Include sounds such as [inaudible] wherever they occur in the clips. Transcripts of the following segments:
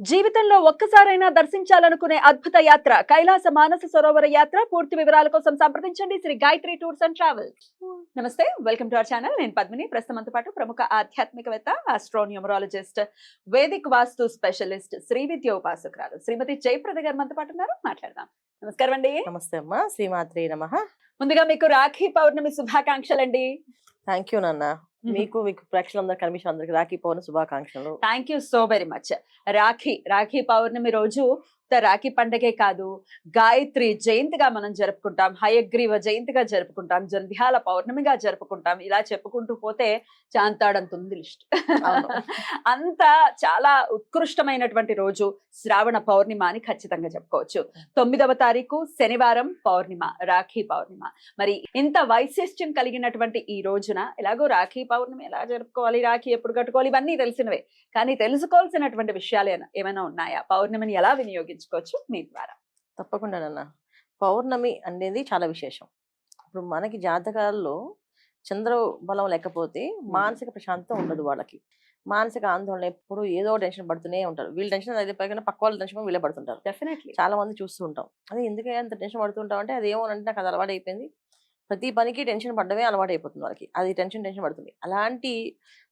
జీవితంలో ఒక్కసారైనా దర్శించాలనుకునే అద్భుత యాత్ర కైలాస మానస సరోవర యాత్ర. పూర్తి వివరాల కోసం సంప్రదించండి. Shri Gayatri tours and travels. నమస్తే వెల్కమ్ టు అవర్ ఛానల్. నేను పద్మిని. ప్రస్తుతంతో పాటు ప్రముఖ ఆధ్యాత్మికవేత్త astronumerologist Vedic vastu specialist Shri విద్య ఉపాసకురాలు శ్రీమతి జయప్రద గారు మనతో పాటు ఉన్నారు. మాట్లాడదాం. నమస్కారం అండి. నమస్తే అమ్మా. శ్రీమాత్రి నమ. ముందుగా మీకు రాఖీ పౌర్ణమి శుభాకాంక్షలండి. థ్యాంక్ యూ నాన్న. మీకు మీకు ప్రేక్షకులందరూ కనిపించిన అందరికి రాఖీ పౌర్ణ శుభాకాంక్షలు. Thank you so very much. Rakhi Rakhi Pournami రోజు ఉత్త రాఖీ పండగే కాదు. గాయత్రి జయంతిగా మనం జరుపుకుంటాం. హయగ్రీవ జయంతిగా జరుపుకుంటాం. జంధ్యాల పౌర్ణమిగా జరుపుకుంటాం. ఇలా చెప్పుకుంటూ పోతే చాంతాడంత ఉంది లిస్ట్. [laughs] అంత చాలా ఉత్కృష్టమైనటువంటి రోజు శ్రావణ పౌర్ణిమ అని ఖచ్చితంగా చెప్పుకోవచ్చు. తొమ్మిదవ తారీఖు శనివారం పౌర్ణిమ రాఖీ పౌర్ణిమ. మరి ఇంత వైశిష్ట్యం కలిగినటువంటి ఈ రోజున ఎలాగో రాఖీ పౌర్ణమి ఎలా జరుపుకోవాలి? రాఖీ ఎప్పుడు కట్టుకోవాలి? ఇవన్నీ తెలిసినవే. కానీ తెలుసుకోవాల్సినటువంటి విషయాలు ఏమైనా ఉన్నాయా? పౌర్ణమిని ఎలా వినియోగించుకోవచ్చు మీ ద్వారా తప్పకుండా నాన్న. పౌర్ణమి అనేది చాలా విశేషం. ఇప్పుడు మనకి జాతకాల్లో చంద్ర బలం లేకపోతే మానసిక ప్రశాంతత ఉండదు వాళ్ళకి. మానసిక ఆందోళన ఎప్పుడు ఏదో టెన్షన్ పడుతూనే ఉంటారు. వీళ్ళు టెన్షన్ అయితే పైన పక్క వాళ్ళ టెన్షన్ వీళ్ళే పడుతుంటారు. డెఫినెట్లీ. చాలా మంది చూస్తూ ఉంటాం. అదే ఎందుకు అంత టెన్షన్ పడుతుంటాం అంటే అది ఏమోనంటే నాకు అది అలవాటు అయిపోయింది ప్రతి పనికి టెన్షన్ పడ్డమే అలవాటు అయిపోతుంది వాళ్ళకి. అది టెన్షన్ టెన్షన్ పడుతుంది. అలాంటి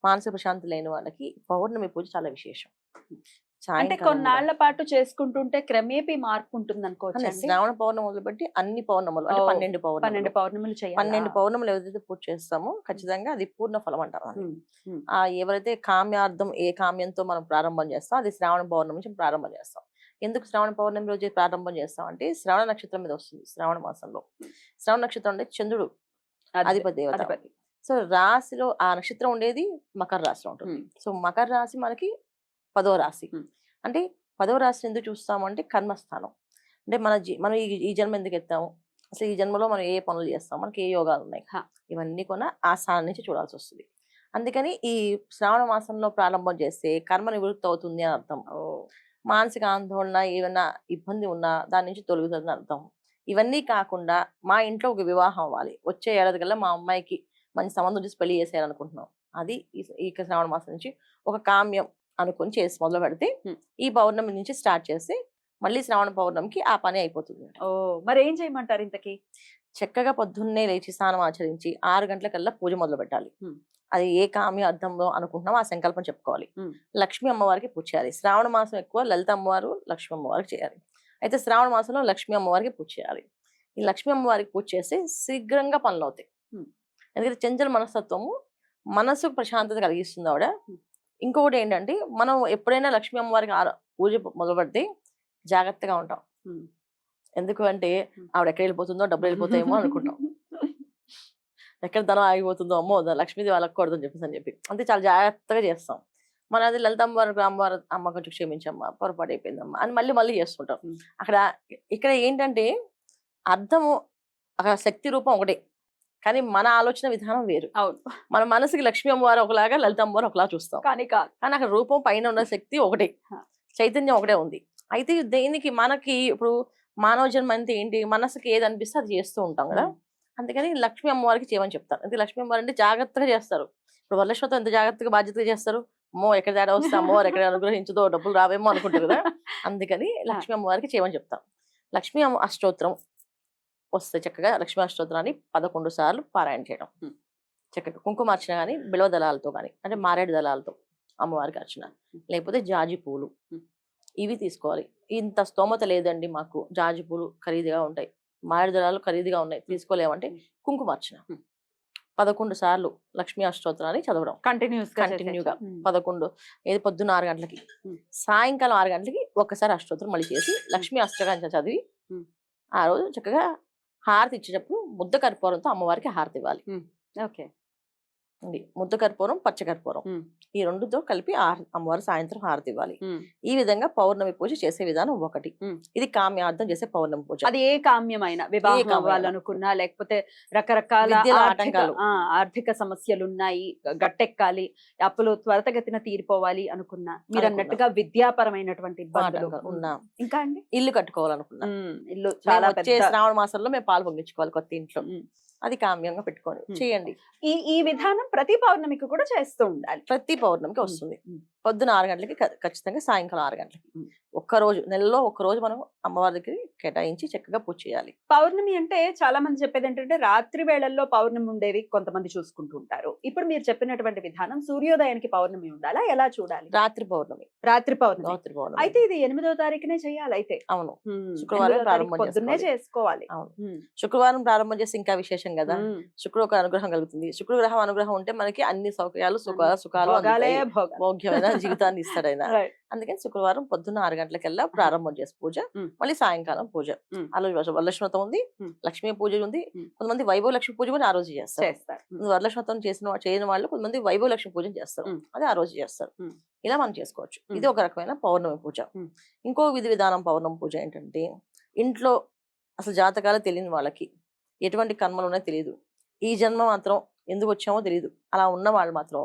మానసిక ప్రశాంతి లేని వాళ్ళకి పౌర్ణమి పూజ చాలా విశేషం. అంటే. కొన్నాళ్ళ పాటు చేసుకుంటుంటే క్రమేపీ మార్పు ఉంటుంది అనుకోవచ్చు శ్రావణ పౌర్ణమి మొదలుపెట్టి అన్ని పౌర్ణములు అంటే పన్నెండు పన్నెండు పౌర్ణములు. పౌర్ణములు చేయాలి? పన్నెండు పౌర్ణములు ఏదైతే పూజ చేస్తామో ఖచ్చితంగా అది పూర్ణ ఫలం అంటారు. ఆ ఎవరైతే కామ్యార్థం ఏ కామ్యంతో మనం ప్రారంభం చేస్తాం అది శ్రావణ పౌర్ణమి నుంచి ప్రారంభం చేస్తాం. ఎందుకు శ్రావణ పౌర్ణమి రోజు ప్రారంభం చేస్తాం అంటే శ్రావణ నక్షత్రం మీద వస్తుంది శ్రావణ మాసంలో. శ్రావణ నక్షత్రం అంటే చంద్రుడు. అధిపతి దేవత. సో రాశిలో ఆ నక్షత్రం ఉండేది మకర రాశిలో ఉంటుంది. సో మకర రాశి మనకి పదో రాశి. అంటే పదో రాశిని ఎందుకు చూస్తాము అంటే కర్మస్థానం. అంటే మన జీ మనం ఈ ఈ జన్మ ఎందుకు ఎత్తాము? అసలు ఈ జన్మలో మనం ఏ పనులు చేస్తాం? మనకి ఏ యోగాలు ఉన్నాయి? హా. ఇవన్నీ కూడా ఆ స్థానం నుంచి చూడాల్సి వస్తుంది. అందుకని ఈ శ్రావణ మాసంలో ప్రారంభం చేస్తే కర్మ నివృత్తి అవుతుంది అని అర్థం. మానసిక ఆందోళన ఏమైనా ఇబ్బంది ఉన్నా దాని నుంచి తొలగుతుందని అర్థం. ఇవన్నీ కాకుండా మా ఇంట్లో ఒక వివాహం అవ్వాలి. వచ్చే ఏడాది కల్లా మా అమ్మాయికి మంచి సంబంధం చూసి పెళ్ళి చేసేయాలనుకుంటున్నాం. అది ఈ శ్రావణ మాసం నుంచి ఒక కామ్యం అనుకొని చేసి మొదలు పెడితే. ఈ పౌర్ణమి నుంచి స్టార్ట్ చేస్తే మళ్ళీ శ్రావణ పౌర్ణమికి ఆ పని అయిపోతుంది ఓ మరి ఏం చేయమంటారు ఇంతకి చక్కగా పొద్దున్నే లేచి స్నానం ఆచరించి ఆరు గంటలకల్లా పూజ మొదలు పెట్టాలి. అది ఏ కామ్య అర్థంలో అనుకుంటున్నామో ఆ సంకల్పం చెప్పుకోవాలి. లక్ష్మీ అమ్మవారికి పూజ చేయాలి శ్రావణ మాసం ఎక్కువ లలిత అమ్మవారు లక్ష్మీ అమ్మవారికి చేయాలి అయితే శ్రావణ మాసంలో లక్ష్మీ అమ్మవారికి పూజ చేయాలి ఈ లక్ష్మీ అమ్మవారికి పూజ చేస్తే శీఘ్రంగా పనులు అవుతాయి. ఎందుకంటే చంచల మనస్తత్వము మనసుకు ప్రశాంతత కలిగిస్తుంది ఆవిడ. ఇంకొకటి ఏంటంటే మనం ఎప్పుడైనా లక్ష్మీ అమ్మవారికి పూజ మొదలు పెడితే జాగ్రత్తగా ఉంటాం. ఎందుకు అంటే. ఆవిడ ఎక్కడ వెళ్ళిపోతుందో డబ్బులు వెళ్ళిపోతాయేమో అనుకుంటాం [laughs] ఎక్కడ ధనం ఆగిపోతుందో అమ్మో లక్ష్మీదేవి అలక్కూడదు అని చెప్పేసి అని చెప్పి అంతే చాలా జాగ్రత్తగా చేస్తాం మన అది లలిత అమ్మవారు అమ్మవారు అమ్మ కొంచెం క్షమించమ్మా పొరపాటు అయిపోయిందమ్మా అని మళ్ళీ మళ్ళీ చేస్తుంటాం. అక్కడ ఇక్కడ ఏంటంటే అర్థము అక్కడ శక్తి రూపం ఒకటే కానీ మన ఆలోచన విధానం వేరు. అవును. మన మనసుకి లక్ష్మీ అమ్మవారు ఒకలాగా లలిత అమ్మవారు ఒకలా చూస్తాం. కానీ కాదు. కానీ అక్కడ రూపం పైన ఉన్న శక్తి ఒకటే. చైతన్యం ఒకటే ఉంది. అయితే దేనికి మనకి ఇప్పుడు మానవ జన్మ అంటే ఏంటి? మనసుకి ఏది అనిపిస్తే అది చేస్తూ ఉంటాం కదా. అందుకని లక్ష్మీ అమ్మవారికి చేయమని చెప్తారు. అంటే లక్ష్మీ అమ్మవారు అంటే జాగ్రత్తగా చేస్తారు. ఇప్పుడు వరలక్ష్మితో ఎంత జాగ్రత్తగా బాధ్యతగా చేస్తారు? అమ్మో ఎక్కడ తేడా వస్తే అమ్మవారు ఎక్కడ అనుగ్రహించదో డబ్బులు రావేమో అనుకుంటారు కదా. [laughs] అందుకని లక్ష్మీ అమ్మవారికి చేయమని చెప్తాం. లక్ష్మీ అమ్మ అష్టోత్తరం. వస్తే చక్కగా లక్ష్మీ అష్టోత్తరాన్ని పదకొండు సార్లు పారాయణ చేయడం. చక్కగా కుంకుమార్చన కానీ బిలవ దళాలతో కానీ అంటే మారేడు దళాలతో అమ్మవారికి అర్చన లేకపోతే జాజి పూలు. ఇవి తీసుకోవాలి ఇంత స్తోమత లేదండి మాకు జాజి పూలు ఖరీదుగా ఉంటాయి మారేడు దళాలు ఖరీదుగా ఉన్నాయి తీసుకోలేమంటే. కుంకుమార్చన Hmm. పదకొండు సార్లు లక్ష్మీ అష్టోత్తరాన్ని చదవడం కంటిన్యూస్గా Continue గా. చేసేయచ్చు. ఉమ్. పదకొండు ఏది పొద్దున్న ఆరు గంటలకి. సాయంకాలం ఆరు గంటలకి ఒక్కసారి అష్టోత్తరం మళ్ళీ చేసి లక్ష్మీ అష్టకాంచ చదివి. ఆ రోజు చక్కగా హారతి ఇచ్చేటప్పుడు ముద్ద కర్పూరంతో అమ్మవారికి హారతి ఇవ్వాలి ఓకే. ఇది ముద్ద కర్పూరం పచ్చ కర్పూరం Hmm. ఈ రెండుతో కలిపి అమ్మవారు సాయంత్రం హారతి ఇవ్వాలి. ఈ విధంగా పౌర్ణమి పూజ చేసే విధానం ఒకటి. ఇది కామ్యార్థం చేసే పౌర్ణమి పూజ అది ఏ కామ్యమైన వివాహం కామ్యమైన. అవ్వాలనుకున్నా లేకపోతే రకరకాల ఆటంకాలు. ఆర్థిక సమస్యలు ఉన్నాయి గట్టెక్కాలి అప్పులు త్వరితగతిన తీరిపోవాలి అనుకున్నా మీరు. అన్నట్టుగా విద్యాపరమైనటువంటి ఇబ్బందులు ఉన్నా ఇంకా అండి ఇల్లు కట్టుకోవాలనుకున్నా ఇల్లు చాలా శ్రావణ మాసంలో మేము పాలు పొంగించుకోవాలి కొత్త ఇంట్లో. అది కామ్యంగా పెట్టుకోండి. చేయండి ఈ ఈ విధానం ప్రతి పౌర్ణమికి కూడా చేస్తూ ఉండాలి ప్రతి పౌర్ణమికి వస్తుంది. పొద్దున ఆరు గంటలకి ఖచ్చితంగా సాయంకాలం ఆరు గంటలకి. ఉమ్. ఒక్క రోజు నెలలో ఒక్క రోజు మనం అమ్మవారి దగ్గర కేటాయించి చక్కగా పూజ చేయాలి. పౌర్ణమి అంటే చాలా మంది చెప్పేది ఏంటంటే రాత్రి వేళల్లో పౌర్ణమి ఉండేవి కొంతమంది చూసుకుంటూ ఉంటారు. ఇప్పుడు మీరు చెప్పినటువంటి విధానం సూర్యోదయానికి పౌర్ణమి ఉండాలా? ఎలా చూడాలి? రాత్రి పౌర్ణమి. రాత్రి పౌర్ణమి. రాత్రి పౌర్ణమి. అయితే ఇది ఎనిమిదో తారీఖునే చేయాలి అయితే. అవును. శుక్రవారం ప్రారంభం చేసుకోవాలి. అవును. శుక్రవారం ప్రారంభం చేస్తే ఇంకా విశేషం కదా. శుక్రుడు ఒక అనుగ్రహం కలుగుతుంది. శుక్రుడు గ్రహం అనుగ్రహం ఉంటే మనకి అన్ని సౌకర్యాలు సుఖాలు. భోగాలు. భోగ్యమైన జీవితాన్ని ఇస్తాడు ఆయన. [laughs] అందుకని శుక్రవారం పొద్దున్న ఆరు గంటలకెల్లా ప్రారంభం చేసి పూజ ఉమ్. మళ్ళీ సాయంకాలం పూజ ఉమ్. ఆ రోజు వరలక్ష్మి వ్రతం ఉంది. లక్ష్మీ పూజ ఉంది. కొంతమంది వైభవ లక్ష్మి పూజ కూడా ఆ రోజు చేస్తారు చేస్తారు ఉమ్, వరలక్ష్మి వ్రతం చేసిన చేయని వాళ్ళు కొంతమంది వైభవ లక్ష్మి పూజ చేస్తారు. అది ఆ రోజు చేస్తారు. ఇలా మనం చేసుకోవచ్చు. ఇది ఒక రకమైన పౌర్ణమి పూజ. ఇంకో విధి విధానం పౌర్ణమి పూజ ఏంటంటే ఇంట్లో అసలు జాతకాలు తెలియని వాళ్ళకి ఎటువంటి కర్మలు ఉన్నాయో తెలియదు ఈ జన్మ మాత్రం ఎందుకు వచ్చామో తెలియదు అలా ఉన్న వాళ్ళు మాత్రం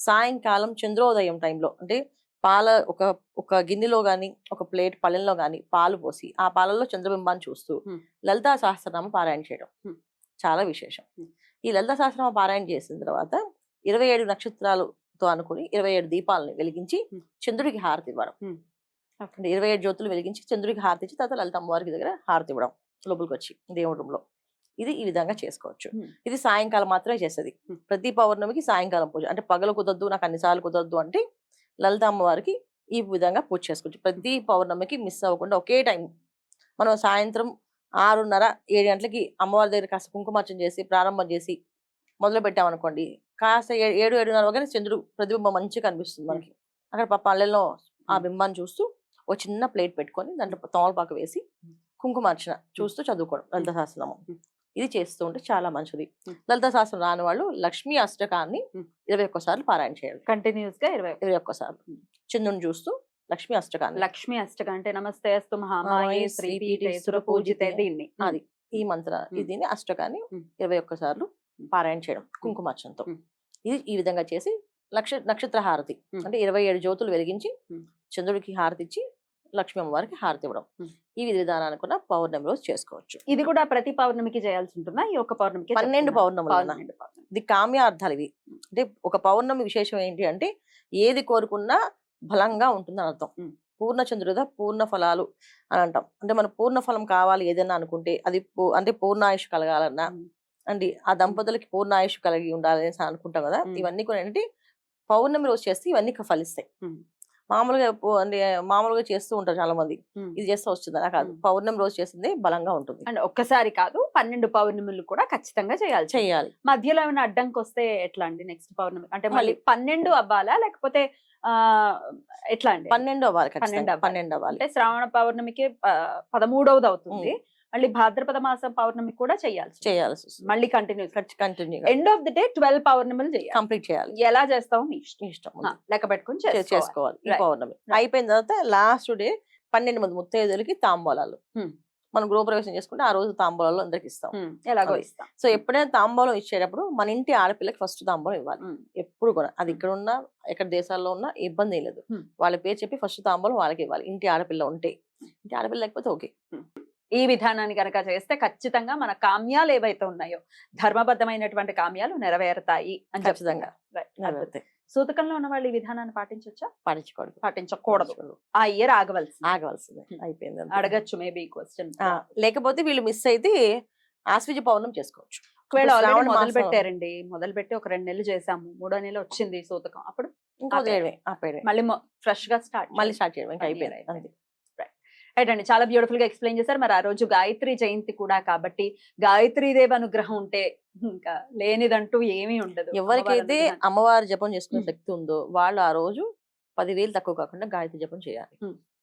సాయంకాలం చంద్రోదయం టైంలో అంటే పాల ఒక ఒక గిన్నెలో గాని ఒక ప్లేట్ పళ్ళెంలో గాని పాలు పోసి ఆ పాలల్లో చంద్రబింబాన్ని చూస్తూ. లలితా సహస్రనామ పారాయణ చేయడం. చాలా విశేషం. ఈ లలితా సహస్రనామ పారాయణ చేసిన తర్వాత ఇరవై ఏడు నక్షత్రాలతో అనుకుని ఇరవై ఏడు దీపాలను వెలిగించి. చంద్రుడికి హారతి ఇవ్వడం. అంటే ఇరవై ఏడు జ్యోతులు వెలిగించి చంద్రుడికి హారతి ఇచ్చి తర్వాత లలిత అమ్మవారికి దగ్గర హారతి ఇవ్వడం లోపలికి వచ్చి దేవుడి room లో ఇది ఈ విధంగా చేసుకోవచ్చు. ఇది సాయంకాలం మాత్రమే చేసేది Hmm. ప్రతి పౌర్ణమికి సాయంకాలం పూజ. అంటే పగలు కుదరదు నాకు అన్నిసార్లు కుదరదు అంటే లలిత అమ్మవారికి ఈ విధంగా పూజ చేసుకోవచ్చు. ప్రతి పౌర్ణమికి మిస్ అవ్వకుండా ఒకే టైం మనం సాయంత్రం ఆరున్నర ఏడు గంటలకి అమ్మవారి దగ్గర కాస్త కుంకుమార్చన చేసి ప్రారంభం చేసి మొదలు పెట్టామనుకోండి కాస్త ఏ- ఏడు ఏడున్నర వరకు చంద్రుడు ప్రతిబింబం మంచిగా కనిపిస్తుంది మనకి. అక్కడ పల్లెల్లో ఆ. బింబాన్ని చూస్తూ ఒక చిన్న ప్లేట్ పెట్టుకొని దాంట్లో తోమలపాకు వేసి కుంకుమార్చన చూస్తూ చదువుకోవడం లలిత Hmm. ఇది చేస్తూ ఉంటే చాలా మంచిది. లలిత సహస్రం రాని వాళ్ళు లక్ష్మీ అష్టకాన్ని. ఇరవై ఒక్కసార్లు పారాయణ చేయాలి కంటిన్యూస్గా ఇరవై ఇరవై ఒక్కసార్లు. చంద్రుని చూస్తూ లక్ష్మీ అష్టకాన్ని లక్ష్మి అష్టక అంటే నమస్తే అస్తు మహామాయే శ్రీపీఠే సురపూజితే. దీన్ని అది ఈ మంత్ర. దీన్ని అష్టకాన్ని. ఇరవై ఒక్కసార్లు. పారాయణ చేయడం కుంకుమార్చనతో Hmm. ఇది ఈ విధంగా చేసి లక్ష నక్షత్ర హారతి. అంటే ఇరవై ఏడు జ్యోతులు వెలిగించి. చంద్రుడికి హారతి ఇచ్చి లక్ష్మీ అమ్మవారికి హారతి ఇవ్వడం. ఈ విధి విధానాన్ని కూడా పౌర్ణమి రోజు చేసుకోవచ్చు. ఇది కూడా ప్రతి పౌర్ణమికి చేయాల్సి ఉంటుందా ఈ ఒక్క పౌర్ణమికి పన్నెండు పౌర్ణములు ఇది కామ్యార్థాలు ఇవి. అంటే ఒక పౌర్ణమి విశేషం ఏంటి అంటే ఏది కోరుకున్నా బలంగా ఉంటుందని అర్థం. ఉమ్. పూర్ణ చంద్రుద పూర్ణ ఫలాలు అని అంటాం. అంటే మన పూర్ణ ఫలం కావాలి ఏదైనా అనుకుంటే అది అంటే పూర్ణాయుష్ కలగాలన్నా. అంటే ఆ దంపతులకి పూర్ణాయుష్ కలిగి ఉండాలని అనుకుంటాం కదా. ఇవన్నీ కూడా ఏంటంటే పౌర్ణమి రోజు చేస్తే ఇవన్నీ ఫలిస్తాయి. మామూలుగా అంటే మామూలుగా చేస్తూ ఉంటారు చాలా మంది. ఇది చేస్తే వస్తుంది? అలా కాదు. పౌర్ణమి రోజు చేసింది బలంగా ఉంటుంది. అంటే ఒక్కసారి కాదు పన్నెండు పౌర్ణములు కూడా ఖచ్చితంగా చేయాలి. చెయ్యాలి మధ్యలో ఏమైనా అడ్డంకి వస్తే ఎట్లా అండి నెక్స్ట్ పౌర్ణమి? అంటే మళ్ళీ పన్నెండు అవ్వాలా? లేకపోతే ఆ ఎట్లా అండి? పన్నెండు అవ్వాలి అవ్వాలి. పన్నెండు అవ్వాలి. అంటే శ్రావణ పౌర్ణమికి పదమూడవది అవుతుంది మళ్ళీ భాద్రపద మాసం పౌర్ణమి కూడా చేయాల్సి. చేయాల్సి మళ్ళీ continues continue end of the day twelve పౌర్ణములు చేయాలి. కంప్లీట్ చేయాలి. ఎలా చేస్తావు మీ ఇష్టం. లెక్క పెట్టుకుని చేసుకోవాలి. పౌర్ణమి. అయిపోయిన తర్వాత లాస్ట్ డే పన్నెండు మంది ముత్తైదులకి తాంబూలాలు. Hmm. మనం గృహప్రవేశం చేసుకుంటే ఆ రోజు తాంబూలాలు అందరికి ఇస్తాం. ఉమ్, ఎలాగో. ఇస్తాం. సో ఎప్పుడైనా తాంబూలం ఇచ్చేటప్పుడు మన ఇంటి ఆడపిల్లకి ఫస్ట్ తాంబూలం ఇవ్వాలి. ఉమ్, ఎప్పుడు కూడా. అది ఇక్కడ ఉన్నా ఎక్కడ దేశాల్లో ఉన్నా ఇబ్బంది లేదు. Hmm. వాళ్ళ పేరు చెప్పి ఫస్ట్ తాంబూలం వాళ్ళకి ఇవ్వాలి. ఇంటి ఆడపిల్ల ఉంటే. ఇంటి ఆడపిల్ల లేకపోతే ఓకే. ఈ విధానాన్ని కనుక చేస్తే ఖచ్చితంగా మన కామ్యాలు ఏవైతే ఉన్నాయో ధర్మబద్ధమైనటువంటి కామ్యాలు నెరవేరుతాయి అని ఖచ్చితంగా. సూతకంలో ఉన్న వాళ్ళు ఈ విధానాన్ని పాటించొచ్చా పాటించకూడదు. పాటించకూడదు. ఆ ఇయర్ ఆగవలసింది. ఆగవలసిందే. అయిపోయింది. అడగచ్చు మేబీ క్వశ్చన్ లేకపోతే వీళ్ళు మిస్ అయితే ఆశ్విజ పౌర్ణం చేసుకోవచ్చు. ఒకవేళ ఆల్రెడీ మొదలు పెట్టారండి మొదలు పెట్టి ఒక రెండు నెలలు చేసాము మూడో నెల వచ్చింది సూతకం. అప్పుడు ఇంకో మళ్ళీ ఫ్రెష్గా స్టార్ట్ మళ్ళీ స్టార్ట్ చేయడం. అయిపోయింది. రైట్ అండి చాలా బ్యూటిఫుల్గా ఎక్స్ప్లెయిన్ చేశారు మరి ఆ రోజు గాయత్రి జయంతి కూడా కాబట్టి గాయత్రీ దేవి అనుగ్రహం ఉంటే ఇంకా లేనిదంటూ ఏమీ ఉండదు ఎవరికైతే అమ్మవారి జపం చేసుకునే. శక్తి ఉందో వాళ్ళు ఆ రోజు పదివేలు తక్కువ కాకుండా గాయత్రి జపం చేయాలి.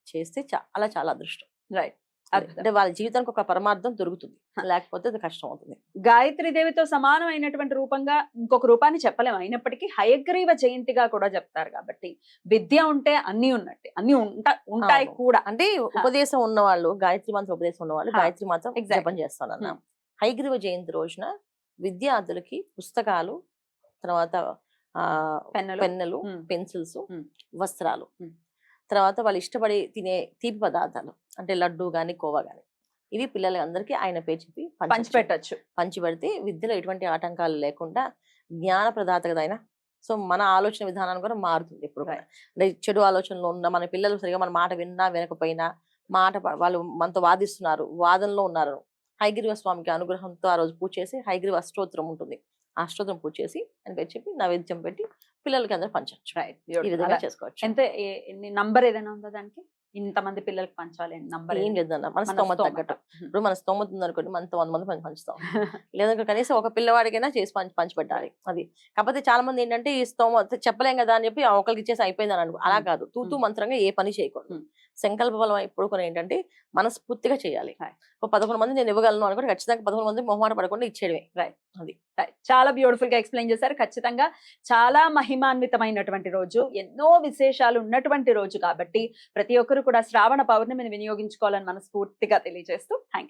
చేస్తే చాలా చాలా అదృష్టం రైట్. అంటే వాళ్ళ జీవితానికి ఒక పరమార్థం దొరుకుతుంది లేకపోతే అది కష్టం అవుతుంది గాయత్రి దేవితో సమానమైనటువంటి రూపంగా ఇంకొక రూపాన్ని చెప్పలేము అయినప్పటికీ హయగ్రీవ జయంతిగా కూడా చెప్తారు కాబట్టి విద్య ఉంటే అన్ని ఉన్నట్టే అన్ని ఉంటా ఉంటాయి. కూడా అంటే ఉపదేశం ఉన్న వాళ్ళు గాయత్రి మంత్రం ఉపదేశం ఉన్న వాళ్ళు హా. గాయత్రి మంత్రం. జపం చేస్తానన్న హైగ్రీవ జయంతి రోజున విద్యార్థులకి పుస్తకాలు తర్వాత ఆ పెన్నులు. పెన్సిల్స్. వస్త్రాలు. తర్వాత వాళ్ళు ఇష్టపడి తినే తీపి పదార్థాలు. అంటే లడ్డు గాని కోవా గాని. ఇవి పిల్లలందరికీ ఆయన పేరు చెప్పి పంచొచ్చు. పంచిపెట్టచ్చు. పంచిపెడితే విద్యలో ఎటువంటి ఆటంకాలు లేకుండా జ్ఞాన ప్రదాత కదా ఆయన సో మన ఆలోచన విధానం కూడా మారుతుంది ఇప్పుడు. అంటే చెడు ఆలోచనలో ఉన్న మన పిల్లలు సరిగా మన మాట విన్నా వినకపోయినా మాట వాళ్ళు మనతో వాదిస్తున్నారు వాదనలో ఉన్నారు. హైగిరివ స్వామికి అనుగ్రహంతో ఆ రోజు పూజ చేసి హైగిరివ అష్టోత్తరం ఉంటుంది. అష్టోత్తరం పూజ చేసి అని పేరు చెప్పి నైవేద్యం పెట్టి పిల్లలకి అందరూ పంచవచ్చు రైట్ ఈ విధంగా చేసుకోవచ్చు. ఎంత నంబర్ ఏదైనా ఉందా దానికి? ఇంతమంది పిల్లలకి పంచాలి నంబర్ ఏం లేదన్న మన స్తోమత తగ్గట్టు. ఇప్పుడు మన స్తోమత ఉందనుకోండి మనతో వంద మంది పంచి పంచుతాం. [laughs] లేదంటే కనీసం ఒక పిల్లవాడికైనా చేసి పంచి పంచిపెట్టాలి అది. కాకపోతే చాలా మంది ఏంటంటే ఈ స్తోమత చెప్పలేం కదా అని చెప్పి ఒకరికి ఇచ్చేసి అయిపోయింది అని అనుకో అలా. కాదు. తూతూ. మంత్రంగా ఏ పని చేయకూడదు. సంకల్ప బలం ఇప్పుడు కొన్ని ఏంటంటే మనస్ఫూర్తిగా చేయాలి. ఒక పదకొండు మంది నేను ఇవ్వగలను అనుకుంటే ఖచ్చితంగా పదకొండు మంది మొహమాట పడకుండా ఇచ్చేయడమే. Right. చాలా బ్యూటిఫుల్గా ఎక్స్ప్లెయిన్ చేశారు. ఖచ్చితంగా చాలా మహిమాన్వితమైనటువంటి రోజు. ఎన్నో విశేషాలు ఉన్నటువంటి రోజు కాబట్టి ప్రతి ఒక్కరు కూడా శ్రావణ పౌర్ణమిని వినియోగించుకోవాలని మనస్ఫూర్తిగా తెలియజేస్తూ థ్యాంక్